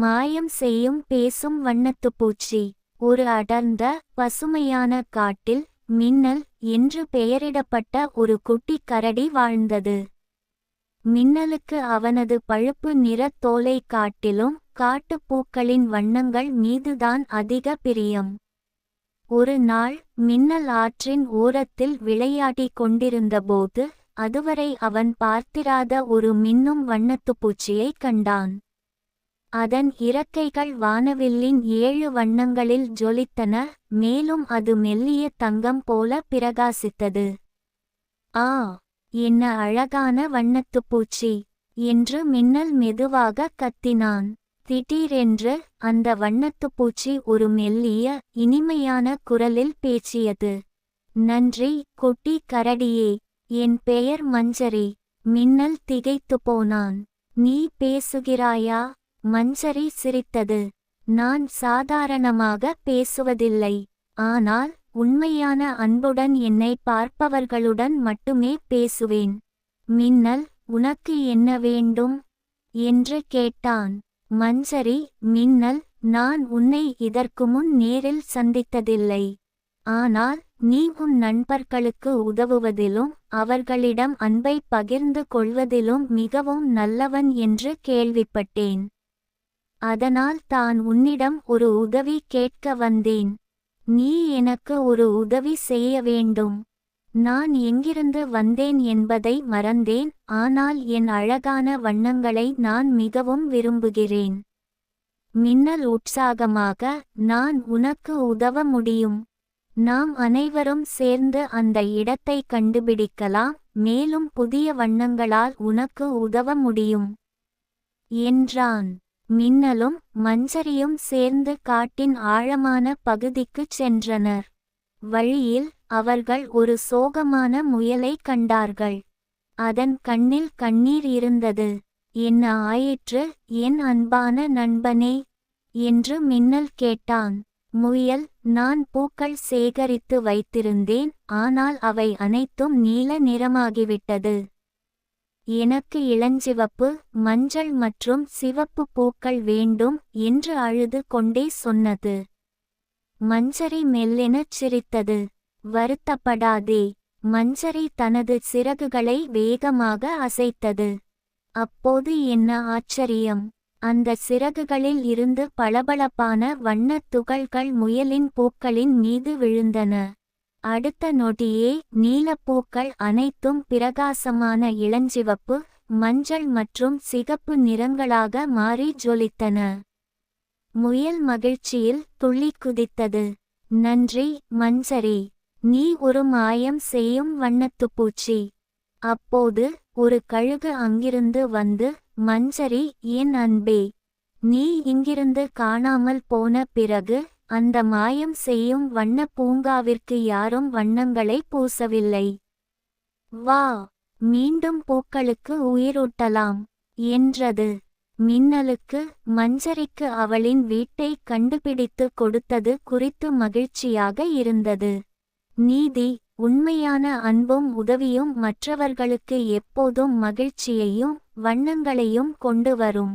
மாயம் செய்யும் பேசும் வண்ணத்துப் பூச்சி. ஒரு அடர்ந்த பசுமையான காட்டில் மின்னல் என்று பெயரிடப்பட்ட ஒரு குட்டி கரடி வாழ்ந்தது. மின்னலுக்கு அவனது பழுப்பு நிறத் தோலைக் காட்டிலும் காட்டுப் பூக்களின் வண்ணங்கள் மீதுதான் அதிக பிரியம். ஒரு நாள் மின்னல் ஆற்றின் ஓரத்தில் விளையாடிக் கொண்டிருந்தபோது அதுவரை அவன் பார்த்திராத ஒரு மின்னும் வண்ணத்துப் பூச்சியைக் கண்டான். அதன் இறக்கைகள் வானவில்லின் ஏழு வண்ணங்களில் ஜொலித்தன மேலும் அது மெல்லிய தங்கம் போல பிரகாசித்தது. ஆ என்ன அழகான வண்ணத்துப் பூச்சி என்று மின்னல் மெதுவாக கத்தினான். திடீரென்று அந்த வண்ணத்துப் பூச்சி ஒரு மெல்லிய இனிமையான குரலில் பேசியது. நன்றி குட்டி கரடியே என் பெயர் மஞ்சரி மின்னல் திகைத்துப் போனான். நீ பேசுகிறாயா? மஞ்சரி சிரித்தது. நான் சாதாரணமாக பேசுவதில்லை. ஆனால் உண்மையான அன்புடன் என்னை பார்ப்பவர்களுடன் மட்டுமே பேசுவேன். மின்னல் உனக்கு என்ன வேண்டும்? என்று கேட்டான். மஞ்சரி மின்னல் நான் உன்னை இதற்கு முன் நேரில் சந்தித்ததில்லை. ஆனால் நீ உன் நண்பர்களுக்கு உதவுவதிலும் அவர்களிடம் அன்பை பகிர்ந்து கொள்வதிலும் மிகவும் நல்லவன் என்று கேள்விப்பட்டேன். அதனால் தான் உன்னிடம் ஒரு உதவி கேட்க வந்தேன். நீ எனக்கு ஒரு உதவி செய்ய வேண்டும். நான் எங்கிருந்து வந்தேன் என்பதை மறந்தேன். ஆனால் என் அழகான வண்ணங்களை நான் மிகவும் விரும்புகிறேன். மின்னல் உற்சாகமாக நான் உனக்கு உதவ முடியும். நாம் அனைவரும் சேர்ந்து அந்த இடத்தை கண்டுபிடிக்கலாம். மேலும் புதிய வண்ணங்களால் உனக்கு உதவ முடியும். என்றான். மின்னலும் மஞ்சரியும் சேர்ந்து காட்டின் ஆழமான பகுதிக்குச் சென்றனர். வழியில் அவர்கள் ஒரு சோகமான முயலை கண்டார்கள். அதன் கண்ணில் கண்ணீர் இருந்தது. என்ன ஆயிற்று என் அன்பான நண்பனே என்று மின்னல் கேட்டான். முயல் நான் பூக்கள் சேகரித்து வைத்திருந்தேன் ஆனால் அவை அனைத்தும் நீல நிறமாகிவிட்டது. எனக்கு இளஞ்சிவப்பு மஞ்சள் மற்றும் சிவப்பு பூக்கள் வேண்டும் என்று அழுது கொண்டே சொன்னது. மஞ்சரி மெல்லெனச் சிரித்தது. வருத்தப்படாதே. மஞ்சரி தனது சிறகுகளை வேகமாக அசைத்தது. அப்போது என்ன ஆச்சரியம். அந்த சிறகுகளில் இருந்து பளபளப்பான வண்ணத் துகள்கள் முயலின் பூக்களின் மீது விழுந்தன. அடுத்த நொடியே நீலப்பூக்கள் அனைத்தும் பிரகாசமான இளஞ்சிவப்பு மஞ்சள் மற்றும் சிகப்பு நிறங்களாக மாறி ஜொலித்தன. முயல் மகிழ்ச்சியில் துள்ளி குதித்தது. நன்றி மஞ்சரி. நீ ஒரு மாயம் செய்யும் வண்ணத்துப் பூச்சி. அப்போது ஒரு கழுகு அங்கிருந்து வந்து மஞ்சரி என் அன்பே. நீ இங்கிருந்து காணாமல் போன பிறகு அந்த மாயம் செய்யும் வண்ண பூங்காவிற்கு யாரும் வண்ணங்களை பூசவில்லை. வா மீண்டும் பூக்களுக்கு உயிரூட்டலாம் என்றது. மின்னலுக்கு மஞ்சரிக்கு அவளின் வீட்டை கண்டுபிடித்து கொடுத்தது குறித்து மகிழ்ச்சியாக இருந்தது. நீதி உண்மையான அன்பும் உதவியும் மற்றவர்களுக்கு எப்போதும் மகிழ்ச்சியையும் வண்ணங்களையும் கொண்டு வரும்.